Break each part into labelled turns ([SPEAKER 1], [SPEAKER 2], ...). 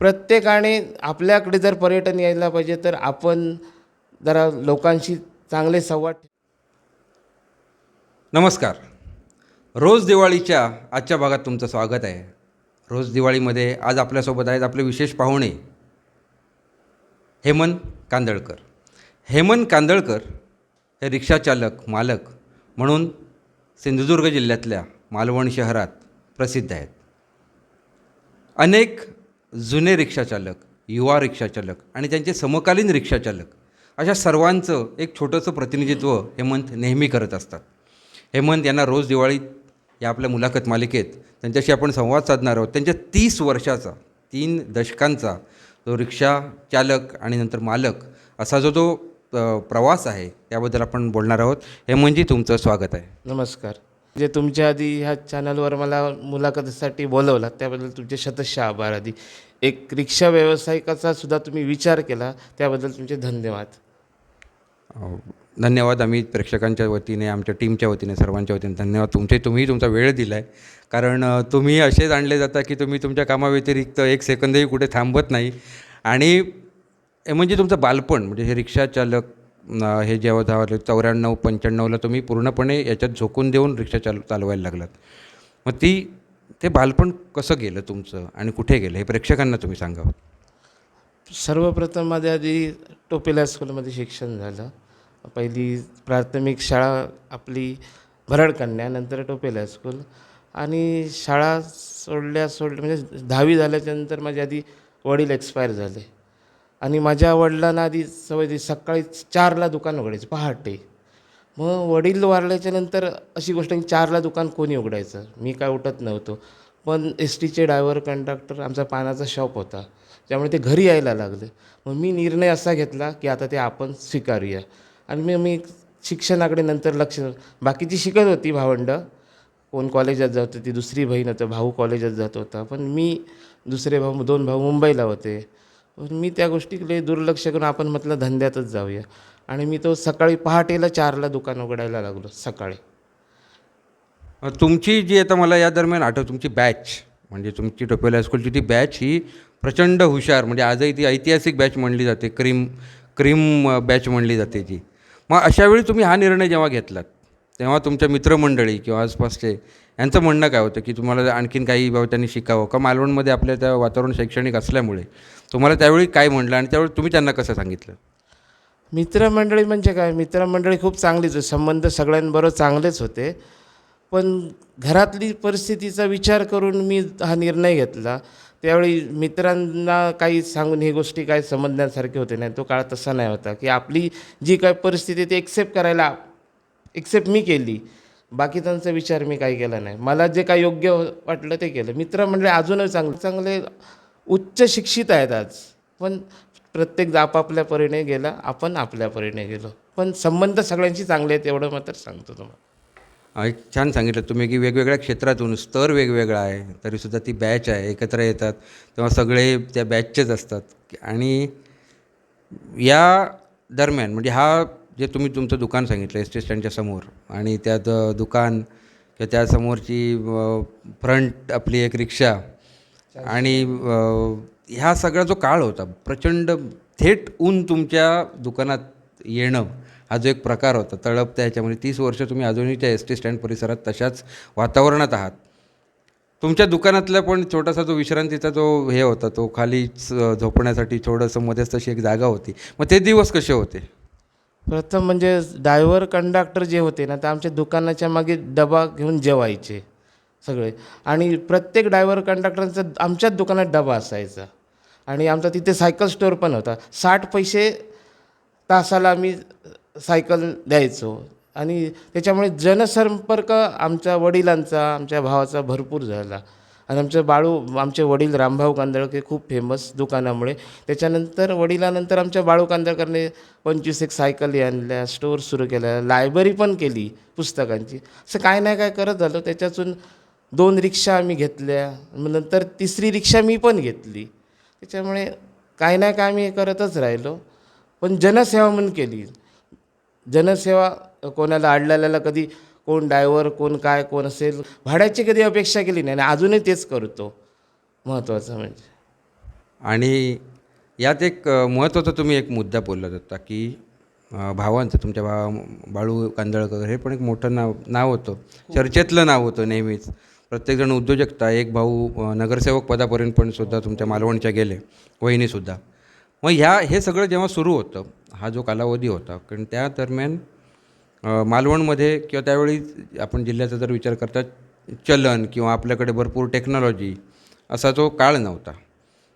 [SPEAKER 1] प्रत्येकाने आपल्याकडे जर पर्यटन यायला पाहिजे तर आपण जरा लोकांशी चांगले संवाद
[SPEAKER 2] नमस्कार. रोज दिवाळीच्या आजच्या भागात तुमचं स्वागत आहे. रोज दिवाळीमध्ये आज आपल्यासोबत आहेत आपले विशेष पाहुणे हेमंत कांदळकर. हेमंत कांदळकर हे रिक्षाचालक मालक म्हणून सिंधुदुर्ग जिल्ह्यातल्या मालवण शहरात प्रसिद्ध आहेत. अनेक जुने रिक्षाचालक युवा रिक्षाचालक आणि त्यांचे समकालीन रिक्षाचालक अशा सर्वांचं एक छोटंसं प्रतिनिधित्व हेमंत नेहमी करत असतात. हेमंत यांना रोज दिवाळीत या आपल्या मुलाखत मालिकेत त्यांच्याशी आपण संवाद साधणार आहोत. त्यांच्या तीस वर्षाचा तीन दशकांचा जो रिक्षा चालक आणि नंतर मालक असा जो तो प्रवास आहे त्याबद्दल आपण बोलणार आहोत. हेमंतजी तुमचं स्वागत आहे.
[SPEAKER 1] नमस्कार. जे तुमच्या आधी ह्या चॅनलवर मला मुलाखतीसाठी बोलवलात त्याबद्दल तुमचे शतशः आभार आधी एक रिक्षा व्यावसायिकाचा सुद्धा तुम्ही विचार केला त्याबद्दल तुमचे धन्यवाद.
[SPEAKER 2] धन्यवाद आम्ही प्रेक्षकांच्या वतीने आमच्या टीमच्या वतीने सर्वांच्या वतीने धन्यवाद. तुमचे तुम्ही तुमचा वेळ दिला आहे कारण तुम्ही असे जाणले जाता की तुम्ही तुमच्या कामाव्यतिरिक्त एक सेकंदही कुठे थांबत नाही. आणि म्हणजे तुमचं बालपण म्हणजे हे रिक्षा चालक हे जेव्हा धावले चौऱ्याण्णव पंच्याण्णवला तुम्ही पूर्णपणे याच्यात झोकून देऊन रिक्षा चाल चालवायला लागलात. मग ती ते बालपण कसं गेलं तुमचं आणि कुठे गेलं? हे प्रेक्षकांना तुम्ही सांगावं
[SPEAKER 1] सर्वप्रथम माझ्या आधी टोपेला स्कूलमध्ये शिक्षण झालं. पहिली प्राथमिक शाळा आपली भरडकन्या नंतर टोपेला स्कूल. आणि शाळा सोडल्या सोडल्या म्हणजे दहावी झाल्याच्यानंतर माझ्या आधी वडील एक्सपायर झाले. आणि माझ्या वडिलांना आधी सवय होती, सकाळी चारला दुकान उघडायचं पहाटे. मग वडील वारल्याच्या नंतर अशी गोष्ट की चारला दुकान कोणी उघडायचं? मी काय उठत नव्हतो. पण एस टीचे ड्रायव्हर कंडक्टर आमचा पानाचा शॉप होता. त्यामुळे ते घरी यायला लागले. मग मी निर्णय असा घेतला की आता ते आपण स्वीकारूया. आणि मी मी शिक्षणाकडे नंतर लक्ष बाकीची शिकत होती भावंड. कोण कॉलेजात जात होती दुसरी बहीण होतं भाऊ कॉलेजात जात होता. पण मी दुसरे भाऊ दोन भाऊ मुंबईला होते. मी त्या गोष्टीकडे दुर्लक्ष करून आपण म्हटलं धंद्यातच जाऊया. आणि मी तो सकाळी पहाटेला चारला दुकान उघडायला लागलो सकाळी.
[SPEAKER 2] तुमची जी आता मला या दरम्यान आठव तुमची बॅच म्हणजे तुमची टोपेल हायस्कूलची ती बॅच ही प्रचंड हुशार म्हणजे आजही ती ऐतिहासिक बॅच म्हणली जाते क्रीम क्रीम बॅच म्हणली जाते जी. मग अशावेळी तुम्ही हा निर्णय जेव्हा घेतलात तेव्हा तुमच्या मित्रमंडळी किंवा आसपासचे यांचं म्हणणं काय होतं की तुम्हाला आणखीन काही बाबा त्यांनी शिकावं? का मालवणमध्ये आपल्या त्या वातावरण शैक्षणिक असल्यामुळे? तुम्हाला त्यावेळी काय म्हणलं आणि त्यावेळी तुम्ही त्यांना कसं सांगितलं?
[SPEAKER 1] मित्रमंडळी म्हणजे काय? मित्रमंडळी खूप चांगलीच होती. संबंध सगळ्यांबरोबर चांगलेच होते. पण घरातली परिस्थितीचा विचार करून मी हा निर्णय घेतला. त्यावेळी मित्रांना काही सांगून ही गोष्टी काय समजण्यासारखे होते नाही. तो काळ तसा नाही होता. की आपली जी काय परिस्थिती ती एक्सेप्ट करायला एक्सेप्ट मी केली. बाकीच्यांचा विचार मी काही केला नाही. मला जे काय योग्य वाटलं ते केलं. मित्र मित्रमंडळी अजूनही चांगले चांगले उच्च शिक्षित आहेत आज. पण प्रत्येक आपापल्या परीने गेला आपण आपल्या परीने गेलो. पण संबंध सगळ्यांशी चांगले आहेत एवढं मात्र सांगतो तुम्हाला.
[SPEAKER 2] एक छान सांगितलं तुम्ही की वेगवेगळ्या क्षेत्रातून स्तर वेगवेगळा आहे तरीसुद्धा ती बॅच आहे एकत्र येतात तेव्हा सगळे त्या बॅचचेच असतात. आणि या दरम्यान म्हणजे हा जे तुम्ही तुमचं दुकान सांगितलं एस टी स्टँडच्या समोर. आणि त्यात दुकान किंवा त्यासमोरची फ्रंट आपली एक रिक्षा. आणि ह्या सगळा जो काळ होता प्रचंड थेट ऊन तुमच्या दुकानात येणं हा जो एक प्रकार होता तळपत्या ह्याच्यामध्ये तीस वर्ष तुम्ही अजूनही त्या एस टी स्टँड परिसरात तशाच वातावरणात आहात. तुमच्या दुकानातला पण छोटासा जो विश्रांतीचा जो हे होता तो खालीच झोपण्यासाठी थोडंसं मध्येच तशी एक जागा होती. मग ते दिवस कसे होते?
[SPEAKER 1] प्रथम म्हणजे डायव्हर कंडक्टर जे होते ना ते आमच्या दुकानाच्या मागे डबा घेऊन जेवायचे सगळे. आणि प्रत्येक डायव्हर कंडक्टरचा आमच्याच दुकानात डबा असायचा. आणि आमचा तिथे सायकल स्टोअर पण होता. साठ पैसे तासाला आम्ही सायकल द्यायचो. आणि त्याच्यामुळे जनसंपर्क आमच्या वडिलांचा आमच्या भावाचा भरपूर झाला. आणि आमचे बाळू आमचे वडील रामभाऊ कांदळके खूप फेमस दुकानामुळे. त्याच्यानंतर वडिलानंतर आमच्या बाळू कांदळकरने पंचवीस एक सायकली आणल्या स्टोअर सुरू केल्या लायब्ररी पण केली पुस्तकांची. असं काय नाही काय करत झालं. त्याच्यातून दोन रिक्षा आम्ही घेतल्या मग नंतर तिसरी रिक्षा मी पण घेतली. त्याच्यामुळे काय नाही काय आम्ही करतच राहिलो. पण जनसेवा म्हणून केली. जनसेवा कोणाला अडलेल्याला कधी कोण ड्रायव्हर कोण काय कोण असेल. भाड्याची कधी अपेक्षा केली नाही आणि अजूनही तेच करतो. महत्त्वाचं म्हणजे.
[SPEAKER 2] आणि यात एक महत्त्वाचा तुम्ही एक मुद्दा बोलला होता की भावांचं तुमच्या भावा बाळू कांदळकर हे पण एक मोठं नाव नाव होतं. चर्चेतलं नाव होतं नेहमीच. प्रत्येकजण उद्योजकता एक भाऊ नगरसेवक पदापर्यंत पण सुद्धा तुमच्या मालवणच्या गेले वहिनीसुद्धा. मग ह्या हे सगळं जेव्हा सुरू होतं हा जो कालावधी होता कारण त्या दरम्यान मालवणमध्ये किंवा त्यावेळी आपण जिल्ह्याचा जर विचार करता चलन किंवा आपल्याकडे भरपूर टेक्नॉलॉजी असा जो काळ नव्हता.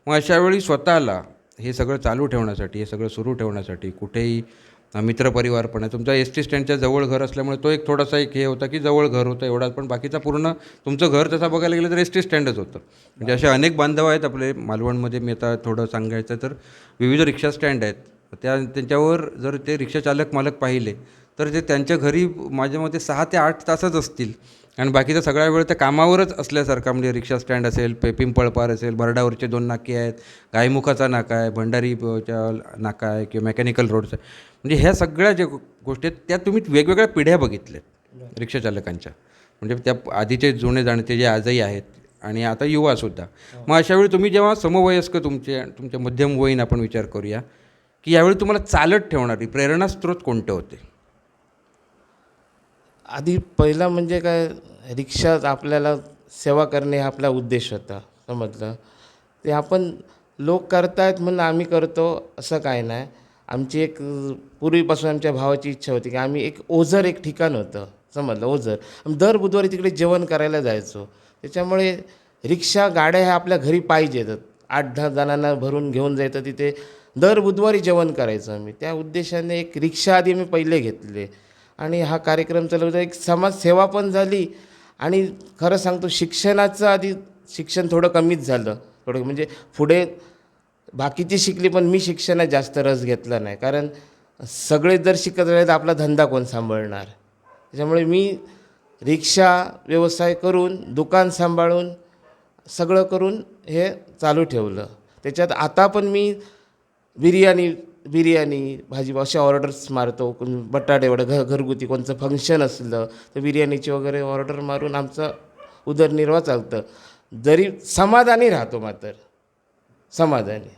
[SPEAKER 2] मग अशावेळी स्वतःला हे सगळं चालू ठेवण्यासाठी हे सगळं सुरू ठेवण्यासाठी कुठेही मित्रपरिवार पण आहे तुमचा एस टी स्टँडच्या जवळ घर असल्यामुळे तो एक थोडासा एक हे होता की जवळ घर होतं एवढाच पण बाकीचा पूर्ण तुमचं घर तसा बघायला गेलं तर एस टी स्टँडच होतं. म्हणजे असे अनेक बांधव आहेत आपले मालवणमध्ये मी आता थोडं सांगायचं तर विविध रिक्षा स्टँड आहेत. त्या त्यांच्यावर जर ते रिक्षा चालक मालक पाहिले तर ते त्यांच्या घरी माझ्या मते सहा ते आठ तासच असतील. आणि बाकीचा सगळा वेळ त्या कामावरच असल्यासारखा म्हणजे रिक्षा स्टँड असेल पे पिंपळपार असेल बरडावरचे दोन नाके आहेत गायमुखाचा नाका आहे भंडारीच्या नाका आहे किंवा मेकॅनिकल रोडचं म्हणजे ह्या सगळ्या ज्या गोष्टी आहेत त्या तुम्ही वेगवेगळ्या पिढ्या बघितल्यात रिक्षाचालकांच्या म्हणजे त्या आधीचे जुने जाणते जे आजही आहेत आणि आता युवासुद्धा मग अशावेळी तुम्ही जेव्हा समवयस्क तुमचे तुमच्या मध्यम वयीन आपण विचार करूया की यावेळी तुम्हाला चालत ठेवणारी प्रेरणास्त्रोत कोणते होते?
[SPEAKER 1] आधी पहिला म्हणजे काय रिक्षा आपल्याला सेवा करणे हा आपला उद्देश होता समजलं? ते आपण लोक करतायत म्हणून आम्ही करतो असं काय नाही. आमची एक पूर्वीपासून आमच्या भावाची इच्छा होती की आम्ही एक ओझर एक ठिकाण होतं समजलं? ओझर. दर बुधवारी तिकडे जेवण करायला जायचो. त्याच्यामुळे रिक्षा गाड्या ह्या आपल्या घरी पाहिजेत. आठ दहा जणांना भरून घेऊन जायचं तिथे. दर बुधवारी जेवण करायचं आम्ही. त्या उद्देशाने एक रिक्षा आधी मी पहिले घेतले. आणि हा कार्यक्रम चालवता एक समाजसेवा पण झाली आणि खरं सांगतो शिक्षणाचं आधी शिक्षण थोडं कमीच झालं. थोडं म्हणजे पुढे बाकीची शिकली पण मी शिक्षणात जास्त रस घेतला नाही. कारण सगळे जर शिकत राहिले तर आपला धंदा कोण सांभाळणार? त्याच्यामुळे मी रिक्षा व्यवसाय करून दुकान सांभाळून सगळं करून हे चालू ठेवलं. त्याच्यात आता पण मी बिर्याणी बिर्याणी भाजी अशा ऑर्डर्स मारतो कोण बटाटे एवढं घ घरगुती कोणचं फंक्शन असलं तर बिर्याणीची वगैरे ऑर्डर मारून आमचा उदरनिर्वाह चालतं. जरी समाधानी राहतो मात्र समाधानी.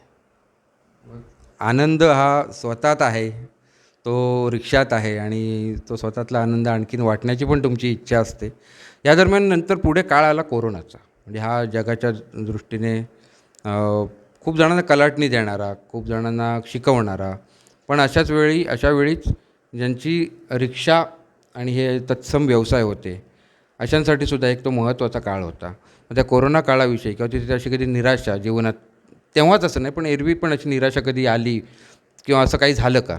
[SPEAKER 2] आनंद हा स्वतःत आहे तो रिक्षात आहे आणि तो स्वतःतला आनंद आणखीन वाटण्याची पण तुमची इच्छा असते. या दरम्यान नंतर पुढे काळ आला कोरोनाचा. म्हणजे हा जगाच्या दृष्टीने खूप जणांना कलाटणी देणारा खूप जणांना शिकवणारा. पण अशाच वेळी अशा वेळीच ज्यांची रिक्षा आणि हे तत्सम व्यवसाय होते अशांसाठी सुद्धा एक तो महत्त्वाचा काळ होता. मग त्या कोरोना काळाविषयी किंवा तिथे अशी कधी निराशा जीवनात तेव्हाच असं नाही पण एरवी पण अशी निराशा कधी आली किंवा असं काही झालं का?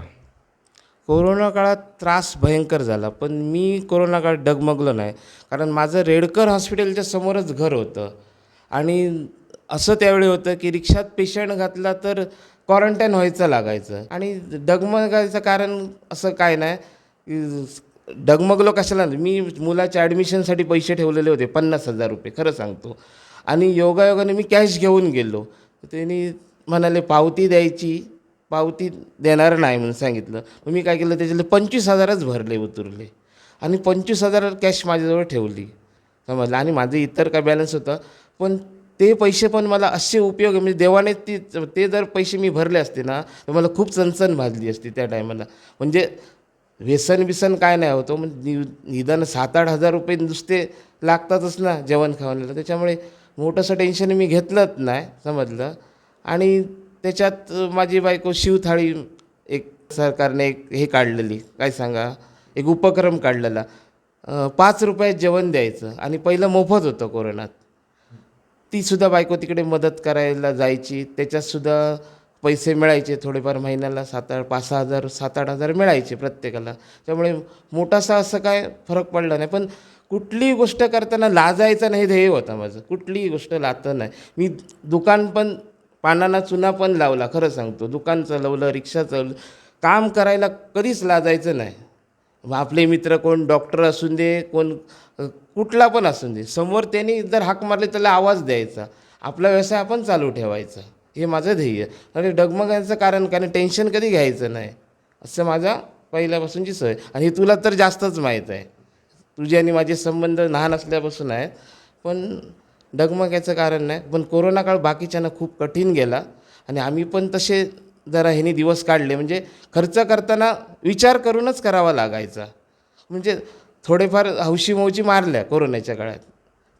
[SPEAKER 1] कोरोना काळात त्रास भयंकर झाला पण मी कोरोना काळात डगमगलो नाही. कारण माझं रेडकर हॉस्पिटलच्या समोरच घर होतं. आणि असं त्यावेळी होतं की रिक्षात पेशंट घातला तर क्वारंटाईन व्हायचं लागायचं. आणि डगमगायचं कारण असं काय नाही. डगमगलो कशाला? मी मुलाच्या ॲडमिशनसाठी पैसे ठेवलेले होते पन्नास हजार रुपये खरं सांगतो. आणि योगायोगाने मी कॅश घेऊन गेलो. त्यांनी म्हणाले पावती द्यायची. पावती देणार नाही म्हणून सांगितलं. मग मी काय केलं त्याच्यातले पंचवीस हजारच भरले उतरले. आणि पंचवीस हजार कॅश माझ्याजवळ ठेवली. समजलं? आणि माझं इतर काय बॅलन्स होतं? पण ते पैसे पण मला असे उपयोग म्हणजे देवाने ती ते जर पैसे मी भरले असते ना तर मला खूप चणचण भाजली असती त्या टायमाला. म्हणजे व्यसन बिसन काय नाही होतं. म्हणजे नि- निदान सात आठ हजार रुपये नुसते लागतातच ना जेवण खावण्याला त्याच्यामुळे मोठंसं टेन्शन मी घेतलंच नाही समजलं. आणि त्याच्यात माझी बायको शिवथाळी एक सरकारने एक हे काढलेली. काय सांगा? एक उपक्रम काढलेला. पाच रुपयात जेवण द्यायचं. आणि पहिलं मोफत होतं कोरोनात. तीसुद्धा बायको तिकडे मदत करायला जायची. त्याच्यातसुद्धा पैसे मिळायचे थोडेफार महिन्याला सात आठ पाच सहा हजार सात आठ हजार मिळायचे प्रत्येकाला. त्यामुळे मोठासा असं काय फरक पडला नाही. पण कुठलीही गोष्ट करताना लाजायचं नाही ध्येय होता माझं. कुठलीही गोष्ट लातं नाही. मी दुकान पण पानांना चुना पण लावला खरं सांगतो. दुकान चालवलं रिक्षा चालवलं काम करायला कधीच लाजायचं नाही. मग आपले मित्र कोण डॉक्टर असून दे कोण कुठला पण असून दे. समोर त्यांनी जर हाक मारली त्याला आवाज द्यायचा. आपला व्यवसाय आपण चालू ठेवायचा. हे माझं ध्येय. आणि डगमगायचं कारण कारण टेन्शन कधी घ्यायचं नाही. असं माझा पहिल्यापासूनची सवय आणि हे तुला तर जास्तच माहीत आहे. तुझे आणि माझे संबंध लहान असल्यापासून आहेत. पण डगमगायचं कारण नाही. पण कोरोना काळ बाकीच्यांना खूप कठीण गेला. आणि आम्ही पण तसे जरा ह्यानी दिवस काढले. म्हणजे खर्च करताना विचार करूनच करावा लागायचा. म्हणजे थोडेफार हौशी मौजी मारल्या कोरोनाच्या काळात.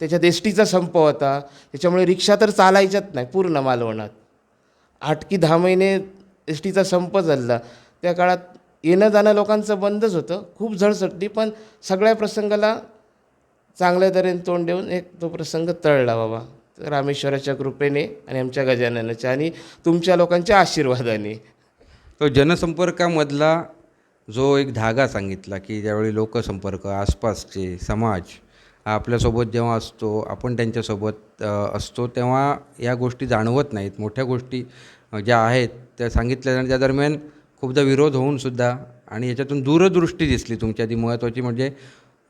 [SPEAKER 1] त्याच्यात एस टीचा संप होता. त्याच्यामुळे रिक्षा तर चालायच्याच नाही पूर्ण मालवणात. आठ की दहा महिने एस टीचा संप झाला. त्या काळात येणं जाणं लोकांचं बंदच होतं. खूप झळसटली पण सगळ्या प्रसंगाला चांगल्या तऱ्हेने तोंड देऊन एक तो प्रसंग तळला बाबा. रामेश्वराच्या कृपेने आणि आमच्या गजाननाच्या आणि तुमच्या लोकांच्या आशीर्वादाने.
[SPEAKER 2] तो जनसंपर्कामधला जो एक धागा सांगितला की ज्यावेळी लोकसंपर्क आसपासचे समाज हा आपल्यासोबत जेव्हा असतो आपण त्यांच्यासोबत असतो तेव्हा या गोष्टी जाणवत नाहीत. मोठ्या गोष्टी ज्या आहेत त्या सांगितल्या आणि त्या दरम्यान खूपदा विरोध होऊन सुद्धा आणि याच्यातून दूरदृष्टी दिसली तुमच्या. ती महत्त्वाची म्हणजे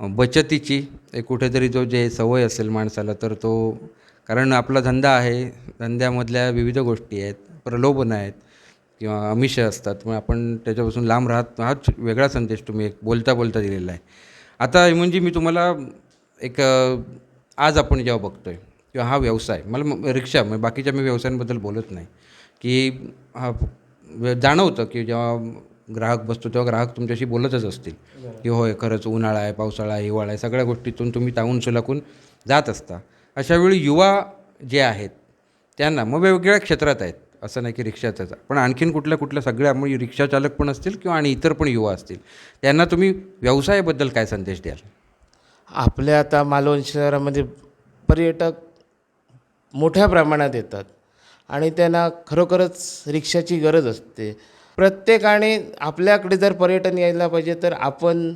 [SPEAKER 2] बचतीची एक कुठेतरी जो जे सवय असेल माणसाला तर तो कारण आपला धंदा आहे धंद्यामधल्या विविध गोष्टी आहेत प्रलोभनं आहेत. किंवा अमिष असतात मग आपण त्याच्यापासून लांब राहत हाच वेगळा संदेश तुम्ही एक बोलता बोलता दिलेला आहे. आता म्हणजे मी तुम्हाला एक आज आपण जेव्हा बघतो आहे किंवा हा व्यवसाय मला म- रिक्षा म्हणजे बाकीच्या मी व्यवसायांबद्दल बोलत नाही की हा जाणवतं की जेव्हा ग्राहक बसतो तेव्हा ग्राहक तुमच्याशी बोलतच असतील की होय खरंच उन्हाळा आहे पावसाळा आहे हिवाळा आहे सगळ्या गोष्टीतून तुम्ही ताऊन सुलाकून जात असता. अशावेळी युवा जे आहेत त्यांना मग वेगवेगळ्या क्षेत्रात आहेत असं नाही की रिक्षाचाच पण आणखीन कुठल्या कुठल्या सगळ्या म्हणजे रिक्षाचालक पण असतील किंवा आणि इतर पण युवा असतील त्यांना तुम्ही व्यवसायाबद्दल काय संदेश द्याल?
[SPEAKER 1] आपल्या आता मालवण शहरामध्ये पर्यटक मोठ्या प्रमाणात येतात आणि त्यांना खरोखरच रिक्षाची गरज असते. प्रत्येकाने आपल्याकडे जर पर्यटन यायला पाहिजे तर आपण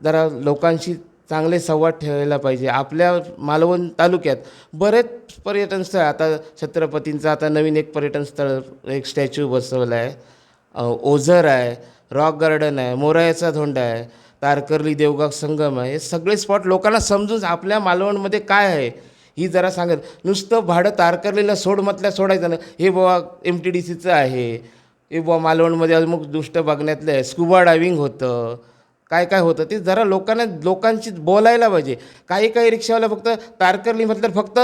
[SPEAKER 1] जरा लोकांशी चांगले संवाद ठेवायला पाहिजे. आपल्या मालवण तालुक्यात बरेच पर्यटन स्थळ आता छत्रपतींचं आता नवीन एक पर्यटन स्थळ एक स्टॅच्यू बसवला आहे ओझर आहे रॉक गार्डन आहे मोरायाचा धोंडा आहे तारकर्ली देवगाव संगम आहे. हे सगळे स्पॉट लोकांना समजून आपल्या मालवणमध्ये काय आहे ही जरा सांगत. नुसतं भाडं तारकर्लीला सोड म्हटल्या सोडायचं ना हे बाबा एम टी डी सीचं आहे. हे बाबा मालवणमध्ये अमुक दृष्ट बघण्यातलं आहे. स्कुबा डायविंग होतं. काय काय होतं ते जरा लोकांना लोकांशी बोलायला पाहिजे. काही काही रिक्षावाला फक्त तारकर्ली म्हटलं फक्त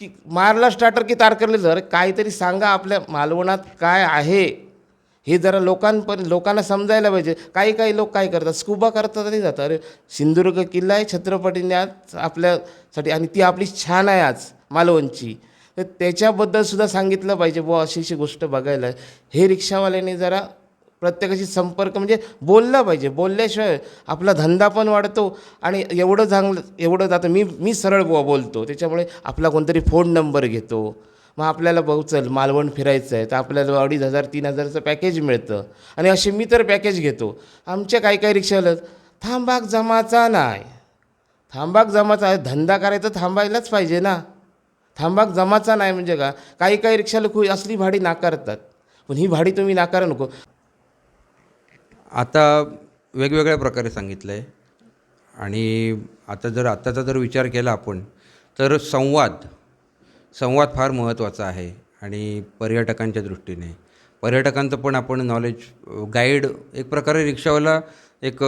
[SPEAKER 1] की मारला स्टार्टर की तारकर्ली जर काहीतरी सांगा आपल्या मालवणात काय आहे? हे जरा लोकांपर्यंत लोकांना समजायला पाहिजे. काही काही लोक काय करतात स्कुबा करतात आणि जातात. अरे सिंधुदुर्ग किल्ला आहे छत्रपतीने आज आपल्यासाठी आणि ती आपली छान आहे आज मालवणची. तर त्याच्याबद्दल सुद्धा सांगितलं पाहिजे बुवा अशी अशी गोष्ट बघायला. आहे. हे रिक्षावाल्याने जरा प्रत्येकाशी संपर्क म्हणजे बोललं पाहिजे. बोलल्याशिवाय आपला धंदा पण वाढतो आणि एवढं चांगलं एवढं आता मी मी सरळ बुवा बोलतो. त्याच्यामुळे आपला कोणतरी फोन नंबर घेतो. मग आपल्याला भाऊ चल मालवण फिरायचं आहे तर आपल्याला अडीच हजार तीन हजारचं पॅकेज मिळतं. आणि असे मी तर पॅकेज घेतो. आमच्या काही काही रिक्षावाले थांबाक जमाचा नाही. थांबाक जमाचा आहे. धंदा करायचा थांबायलाच पाहिजे ना. थांबाक जमाचा नाही म्हणजे का? काही काही रिक्षाला खूप असली भाडी नाकारतात. पण ही भाडी तुम्ही नाकारा नको.
[SPEAKER 2] आता वेगवेगळ्या प्रकारे सांगितलं आहे आणि आता जर आत्ताचा जर विचार केला आपण तर संवाद संवाद फार महत्त्वाचा आहे आणि पर्यटकांच्या दृष्टीने. पर्यटकांचं पण आपण नॉलेज गाईड एक प्रकारे रिक्षावाला एक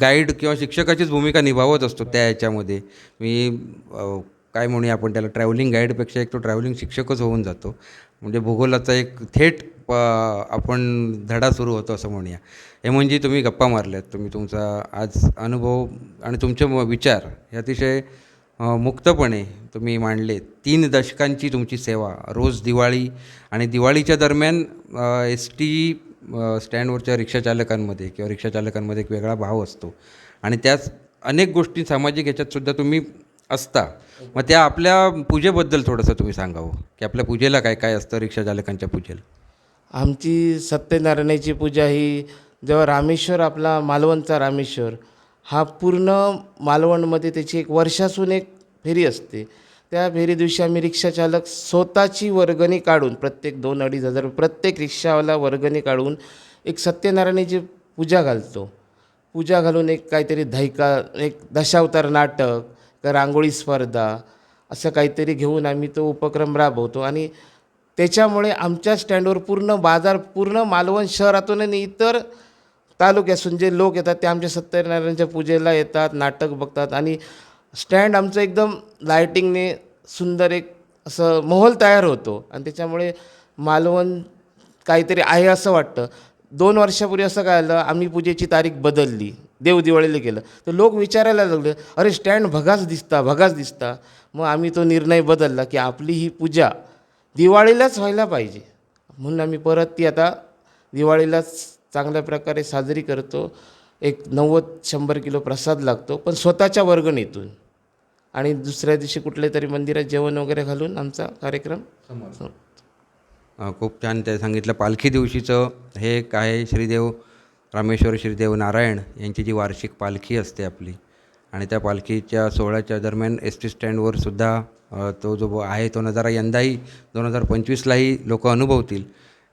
[SPEAKER 2] गाईड किंवा शिक्षकाचीच भूमिका निभावत असतो त्या याच्यामध्ये. मी काय म्हणूया आपण त्याला ट्रॅव्हलिंग गाईडपेक्षा एक तो ट्रॅव्हलिंग शिक्षकच होऊन जातो. म्हणजे भूगोलाचा एक थेट गप्पा आपण धडा सुरू होतो असं म्हणूया. हे म्हणजे तुम्ही गप्पा मारल्यात. तुम्ही तुमचा आज अनुभव आणि तुमचे विचार हे अतिशय मुक्तपणे तुम्ही मांडले. तीन दशकांची तुमची सेवा रोज दिवाळी आणि दिवाळीच्या दरम्यान एस टी स्टँडवरच्या रिक्षाचालकांमध्ये किंवा रिक्षाचालकांमध्ये एक वेगळा भाव असतो. आणि त्याच अनेक गोष्टी सामाजिक ह्याच्यातसुद्धा तुम्ही असता. मग त्या आपल्या पूजेबद्दल थोडंसं तुम्ही सांगावं. की आपल्या पूजेला काय काय असतं रिक्षाचालकांच्या पूजेला?
[SPEAKER 1] आमची सत्यनारायणाची पूजा ही जेव्हा रामेश्वर आपला मालवणचा रामेश्वर हा पूर्ण मालवणमध्ये त्याची एक वर्षासून एक फेरी असते. त्या फेरी दिवशी आम्ही रिक्षाचालक स्वतःची वर्गणी काढून प्रत्येक दोन अडीच हजार प्रत्येक रिक्षावाला वर्गणी काढून एक सत्यनारायणाची पूजा घालतो. पूजा घालून एक काहीतरी धैका एक दशावतार नाटक का रांगोळी स्पर्धा असं काहीतरी घेऊन आम्ही तो उपक्रम राबवतो. आणि त्याच्यामुळे आमच्या स्टँडवर पूर्ण बाजार पूर्ण मालवण शहरातून आणि इतर तालुक्यातून जे लोक येतात ते आमच्या सत्यनारायणच्या पूजेला येतात नाटक बघतात आणि स्टँड आमचं एकदम लायटिंगने सुंदर एक असं माहोल तयार होतो. आणि त्याच्यामुळे मालवण काहीतरी आहे असं वाटतं. दोन वर्षापूर्वी असं काय आलं आम्ही पूजेची तारीख बदलली. देव दिवाळीला गेलं. तर लोक विचारायला लागले अरे स्टँड भगाच दिसता भगाच दिसता. मग आम्ही तो निर्णय बदलला की आपली ही पूजा दिवाळीलाच व्हायला पाहिजे. म्हणून आम्ही परत ती आता दिवाळीलाच चांगल्या प्रकारे साजरी करतो. एक नव्वद शंभर किलो प्रसाद लागतो पण स्वतःच्या वर्गणीतून. आणि दुसऱ्या दिवशी कुठल्या तरी मंदिरात जेवण वगैरे घालून आमचा कार्यक्रम
[SPEAKER 2] खूप छान ते सांगितलं. पालखी दिवशीचं हे काय श्रीदेव रामेश्वर श्रीदेव नारायण यांची जी वार्षिक पालखी असते आपली आणि त्या पालखीच्या सोहळ्याच्या दरम्यान एस टी स्टँडवर सुद्धा तो जो आहे तो नजारा यंदाही दोन हजार पंचवीसलाही लोक अनुभवतील.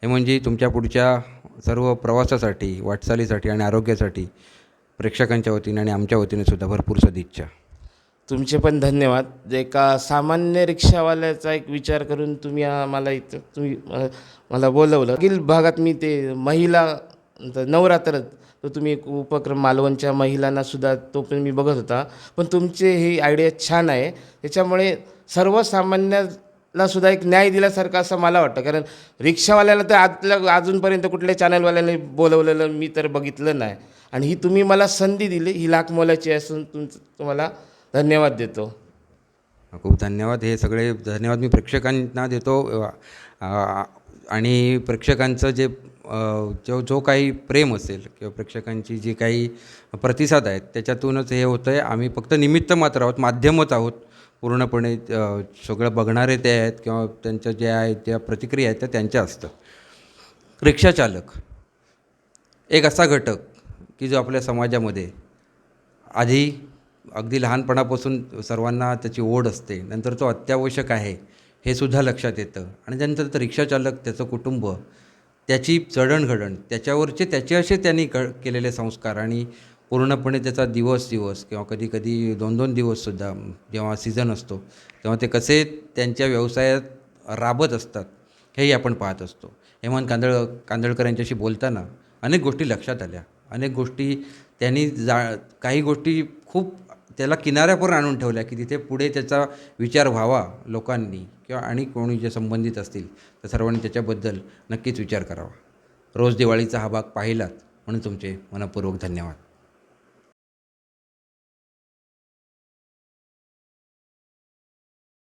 [SPEAKER 2] हे म्हणजे तुमच्या पुढच्या सर्व प्रवासासाठी वाटचालीसाठी आणि आरोग्यासाठी प्रेक्षकांच्या वतीने आणि आमच्या वतीने सुद्धा भरपूर सदिच्छा.
[SPEAKER 1] तुमचे पण धन्यवाद. एका सामान्य रिक्षावाल्याचा एक विचार करून तुम्ही मला इथं तुम्ही मला बोलवलं. मागील भागात मी ते महिला त- तर तुम्ही एक उपक्रम मालवणच्या महिलांना सुद्धा तो पण मी बघत होता. पण तुमचे ही आयडिया छान आहे. त्याच्यामुळे सर्वसामान्याला सुद्धा एक न्याय दिल्यासारखं असं मला वाटतं. कारण रिक्षावाल्याला तर आतल्या अजूनपर्यंत कुठल्या चॅनलवाल्याने बोलवलेलं मी तर बघितलं नाही. आणि ही तुम्ही मला संधी दिली. ही लाख मोलाची असून तुमचं तुम्हाला धन्यवाद देतो.
[SPEAKER 2] खूप धन्यवाद. हे सगळे धन्यवाद मी प्रेक्षकांना देतो. आणि प्रेक्षकांचं जे जो जो काही प्रेम असेल किंवा प्रेक्षकांची जी काही प्रतिसाद आहेत त्याच्यातूनच हे होतं आहे आम्ही फक्त निमित्त मात्र आहोत माध्यमच आहोत. पूर्णपणे सगळं बघणारे ते आहेत किंवा त्यांच्या ज्या आहेत त्या प्रतिक्रिया आहेत त्या त्यांच्या असतं रिक्षाचालक एक असा घटक की जो आपल्या समाजामध्ये आधी अगदी लहानपणापासून सर्वांना त्याची ओढ असते नंतर तो अत्यावश्यक आहे हे सुद्धा लक्षात येतं. आणि त्यानंतर तर रिक्षाचालक त्याचं कुटुंब त्याची जडणघडण त्याच्यावरचे त्याचे असे त्यांनी क केलेले संस्कार आणि पूर्णपणे त्याचा दिवस दिवस किंवा कधी कधी दोन दोन दिवससुद्धा जेव्हा सीझन असतो तेव्हा ते कसे त्यांच्या व्यवसायात राबत असतात हेही आपण पाहत असतो. हेमंत कांदळ कांदळकर यांच्याशी बोलताना अनेक गोष्टी लक्षात आल्या. अनेक गोष्टी त्यांनी जा काही गोष्टी खूप त्याला किनाऱ्यावर आणून ठेवल्या की तिथे पुढे त्याचा विचार व्हावा लोकांनी किंवा आणि कोणी जे संबंधित असतील तर सर्वांनी त्याच्याबद्दल नक्कीच विचार करावा. रोज दिवाळीचा हा भाग पाहिलात म्हणून तुमचे मनपूर्वक धन्यवाद.